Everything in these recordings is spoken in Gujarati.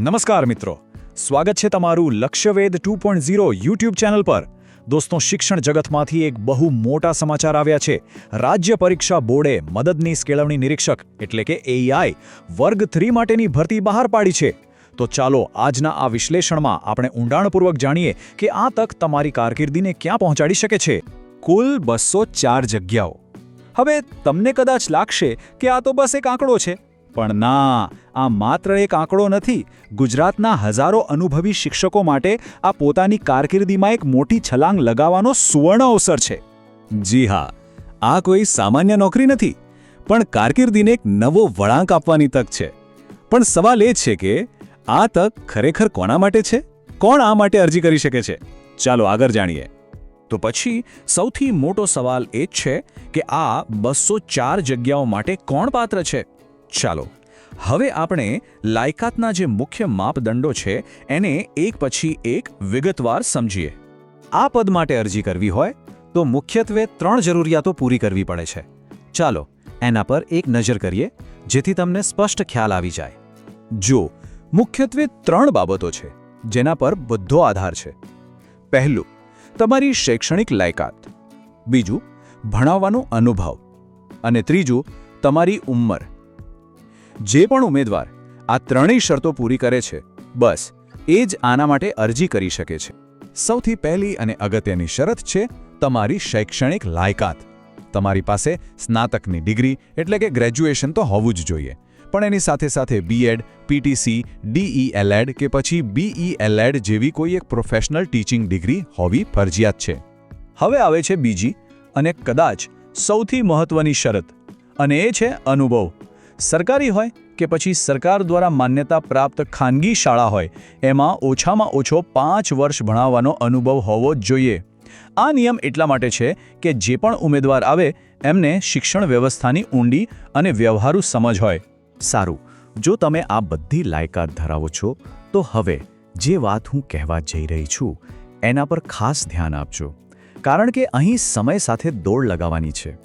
નમસ્કાર મિત્રો. સ્વાગત છે તમારું Lakshyaved two point zero YouTube channel પર. દોસ્તો, શિક્ષણ જગતમાંથી એક બહુ મોટા સમાચાર આવ્યા છે. રાજ્ય પરીક્ષા બોર્ડે મદદનીશ કેળવણી નિરીક્ષક, એટલે કે એઆઈ વર્ગ થ્રી માટેની ભરતી બહાર પાડી છે. તો ચાલો, આજના આ વિશ્લેષણમાં આપણે ઊંડાણપૂર્વક જાણીએ કે આ તક તમારી કારકિર્દીને ક્યાં પહોંચાડી શકે છે. કુલ બસો ચાર જગ્યાઓ. હવે, તમને કદાચ લાગશે કે આ તો બસ એક આંકડો છે. પણ ના, આ માત્ર એક આંકડો નથી. ગુજરાતના હજારો અનુભવી શિક્ષકો માટે આ પોતાની કારકિર્દીમાં એક મોટી છલાંગ લગાવવાનો સુવર્ણ અવસર છે. જી હા, આ કોઈ સામાન્ય નોકરી નથી, પણ કારકિર્દીને એક નવો વળાંક આપવાની તક છે. પણ સવાલ એ છે કે, આ તક ખરેખર કોના માટે છે? કોણ આ માટે અરજી કરી શકે છે? ચાલો આગળ જાણીએ. તો પછી, સૌથી મોટો સવાલ એ જ છે કે આ બસો ચાર જગ્યાઓ માટે કોણ પાત્ર છે? ચાલો. હવે આપણે લાયકાતના જે મુખ્ય માપદંડો છે, એને એક પછી એક વિગતવાર સમજીએ. આ પદ માટે અરજી કરવી હોય, તો મુખ્યત્વે ત્રણ જરૂરિયાતો પૂરી કરવી પડે છે. ચાલો, એના પર એક નજર કરીએ, જેથી તમને સ્પષ્ટ ખ્યાલ આવી જાય. જો, મુખ્યત્વે ત્રણ બાબતો છે, જેના પર બધો આધાર છે. પહેલું, તમારી શૈક્ષણિક લાયકાત. બીજું, ભણાવવાનો અનુભવ. અને ત્રીજું, તમારી ઉંમર. જે પણ ઉમેદવાર આ ત્રણેય શરતો પૂરી કરે છે, બસ, એ જ આના માટે અરજી કરી શકે છે. સૌથી પહેલી અને અગત્યની શરત છે તમારી શૈક્ષણિક લાયકાત. તમારી પાસે સ્નાતકની ડિગ્રી એટલે કે ગ્રેજ્યુએશન તો હોવું જ જોઈએ, પણ એની સાથે સાથે બીએડ પીટીસી ડીઈએલએડ કે પછી બીઈએલએડ જેવી કોઈ એક પ્રોફેશનલ ટીચિંગ ડિગ્રી હોવી ફરજિયાત છે. હવે આવે છે બીજી અને કદાચ સૌથી મહત્વની શરત, અને એ છે અનુભવ. સરકારી હોય કે પછી સરકાર દ્વારા માન્યતા પ્રાપ્ત ખાનગી શાળા હોય, એમાં ઓછામાં ઓછો પાંચ વર્ષ ભણાવવાનો અનુભવ હોવો જોઈએ. આ નિયમ એટલા માટે છે કે જે પણ ઉમેદવાર આવે, એમને શિક્ષણ વ્યવસ્થાની ઊંડી અને વ્યવહારુ સમજ હોય. સારું, જો તમે આ બધી લાયકાત ધરાવો છો, તો હવે જે વાત હું કહેવા જઈ રહી છું, એના પર ખાસ ધ્યાન આપજો. કારણ કે અહીં સમય સાથે દોડ લગાવવાની છે.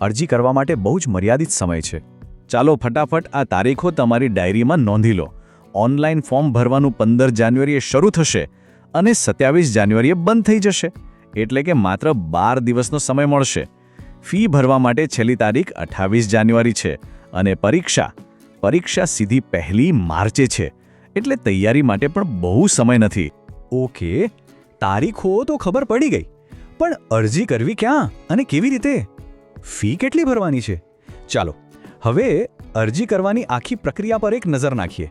અરજી કરવા માટે બહુ જ મર્યાદિત સમય છે. ચાલો ફટાફટ આ તારીખો તમારી ડાયરીમાં નોંધી લો. ઓનલાઈન ફોર્મ ભરવાનું પંદર જાન્યુઆરીએ શરૂ થશે અને સત્યાવીસ જાન્યુઆરીએ બંધ થઈ જશે. એટલે કે માત્ર બાર દિવસનો સમય મળશે. ફી ભરવા માટે છેલ્લી તારીખ અઠ્ઠાવીસ જાન્યુઆરી છે અને પરીક્ષા પરીક્ષા સીધી પહેલી માર્ચે છે. એટલે તૈયારી માટે પણ બહુ સમય નથી. ઓકે, તારીખો તો ખબર પડી ગઈ. પણ અરજી કરવી ક્યાં અને કેવી રીતે? ફી કેટલી ભરવાની છે? ચાલો હવે અરજી કરવાની આખી પ્રક્રિયા પર એક નજર નાખીએ.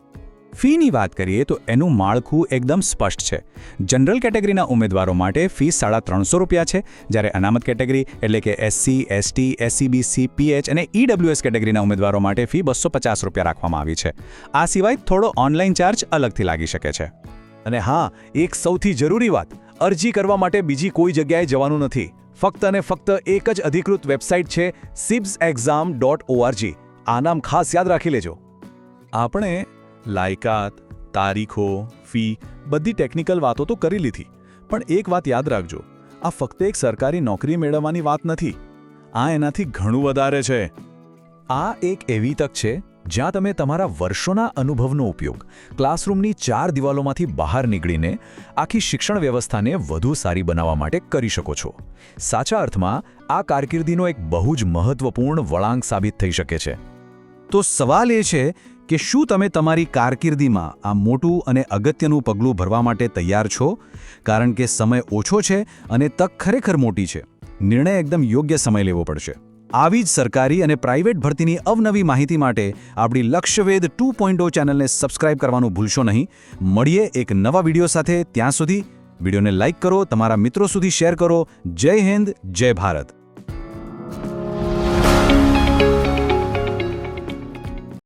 ફીની વાત કરીએ તો એનું માળખું એકદમ સ્પષ્ટ છે. જનરલ કેટેગરીના ઉમેદવારો માટે ફી સાડા ત્રણસો રૂપિયા છે, જ્યારે અનામત કેટેગરી એટલે કે એસસી એસટી એસસીબીસી પીએચ અને ઈડબ્લ્યુએસ કેટેગરીના ઉમેદવારો માટે ફી બસો પચાસ રૂપિયા રાખવામાં આવી છે. આ સિવાય થોડો ઓનલાઈન ચાર્જ અલગથી લાગી શકે છે. અને હા, એક સૌથી જરૂરી વાત, અરજી કરવા માટે બીજી કોઈ જગ્યાએ જવાનું નથી. ફક્ત અને ફક્ત એક જ અધિકૃત વેબસાઇટ છે સિબ્સ એક્ઝામ ડોટ ઓઆરજી આ નામ ખાસ યાદ રાખી લેજો. આપણે લાયકાત, તારીખો, ફી બધી ટેકનિકલ વાતો તો કરી લીધી, પણ એક વાત યાદ રાખજો, આ ફક્ત એક સરકારી નોકરી મેળવવાની વાત નથી, આ એનાથી ઘણું વધારે છે. આ એક એવી તક છે, જ્યાં તમે તમારા વર્ષોના અનુભવનો ઉપયોગ, ક્લાસરૂમની ચાર દિવાલોમાંથી બહાર નીકળીને આખી શિક્ષણ વ્યવસ્થાને વધુ સારી બનાવવા માટે કરી શકો છો. સાચા અર્થમાં, આ કારકિર્દીનો એક બહુ જ મહત્વપૂર્ણ વળાંક સાબિત થઈ શકે છે. તો સવાલ એ છે કે શું તમે તમારી કારકિર્દીમાં આ મોટું અને અગત્યનું પગલું ભરવા માટે તૈયાર છો? કારણ કે સમય ઓછો છે અને તક ખરેખર મોટી છે. નિર્ણય એકદમ યોગ્ય સમય લેવો પડશે. આવી જ સરકારી અને પ્રાઇવેટ ભરતીની અવનવી માહિતી માટે આપણી લક્ષ્યવેદ ટુ પોઈન્ટ ચેનલને સબસ્ક્રાઇબ કરવાનું ભૂલશો નહીં. મળીએ એક નવા વીડિયો સાથે ત્યાં સુધી. વિડીયોને લાઇક કરો, તમારા મિત્રો સુધી શેર કરો. જય હિન્દ, જય ભારત.